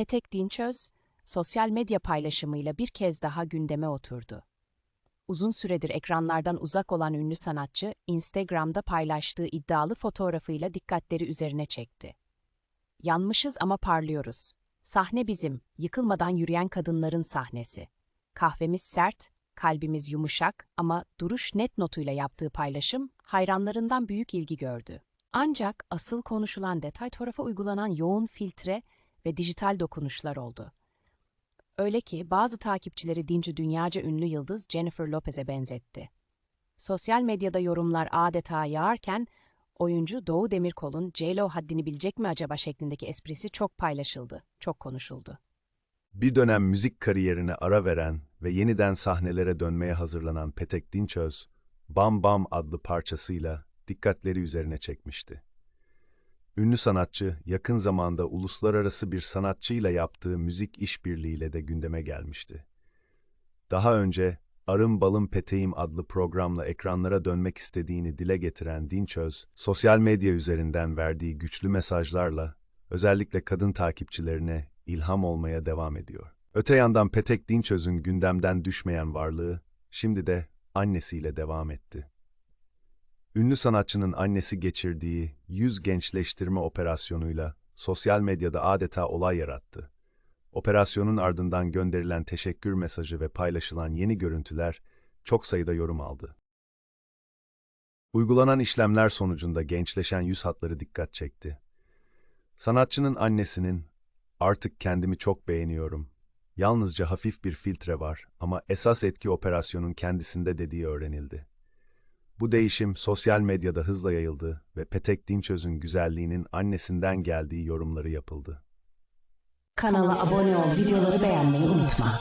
Petek Dinçöz, sosyal medya paylaşımıyla bir kez daha gündeme oturdu. Uzun süredir ekranlardan uzak olan ünlü sanatçı, Instagram'da paylaştığı iddialı fotoğrafıyla dikkatleri üzerine çekti. Yanmışız ama parlıyoruz. Sahne bizim, yıkılmadan yürüyen kadınların sahnesi. Kahvemiz sert, kalbimiz yumuşak ama duruş net notuyla yaptığı paylaşım hayranlarından büyük ilgi gördü. Ancak asıl konuşulan detay fotoğrafa uygulanan yoğun filtre ve dijital dokunuşlar oldu. Öyle ki bazı takipçileri dinci dünyaca ünlü yıldız Jennifer Lopez'e benzetti. Sosyal medyada yorumlar adeta yağarken, oyuncu Doğu Demirkol'un J-Lo haddini bilecek mi acaba şeklindeki esprisi çok paylaşıldı, çok konuşuldu. Bir dönem müzik kariyerine ara veren ve yeniden sahnelere dönmeye hazırlanan Petek Dinçöz, Bam Bam adlı parçasıyla dikkatleri üzerine çekmişti. Ünlü sanatçı, yakın zamanda uluslararası bir sanatçıyla yaptığı müzik işbirliğiyle de gündeme gelmişti. Daha önce Arım Balım Peteğim adlı programla ekranlara dönmek istediğini dile getiren Dinçöz, sosyal medya üzerinden verdiği güçlü mesajlarla özellikle kadın takipçilerine ilham olmaya devam ediyor. Öte yandan Petek Dinçöz'ün gündemden düşmeyen varlığı şimdi de annesiyle devam etti. Ünlü sanatçının annesi geçirdiği yüz gençleştirme operasyonuyla sosyal medyada adeta olay yarattı. Operasyonun ardından gönderilen teşekkür mesajı ve paylaşılan yeni görüntüler çok sayıda yorum aldı. Uygulanan işlemler sonucunda gençleşen yüz hatları dikkat çekti. Sanatçının annesinin Artık kendimi çok beğeniyorum. Yalnızca hafif bir filtre var ama esas etki operasyonun kendisinde dediği öğrenildi. Bu değişim sosyal medyada hızla yayıldı ve Petek Dinçöz'ün güzelliğinin annesinden geldiği yorumları yapıldı. Kanala abone ol, videoları beğenmeyi unutma.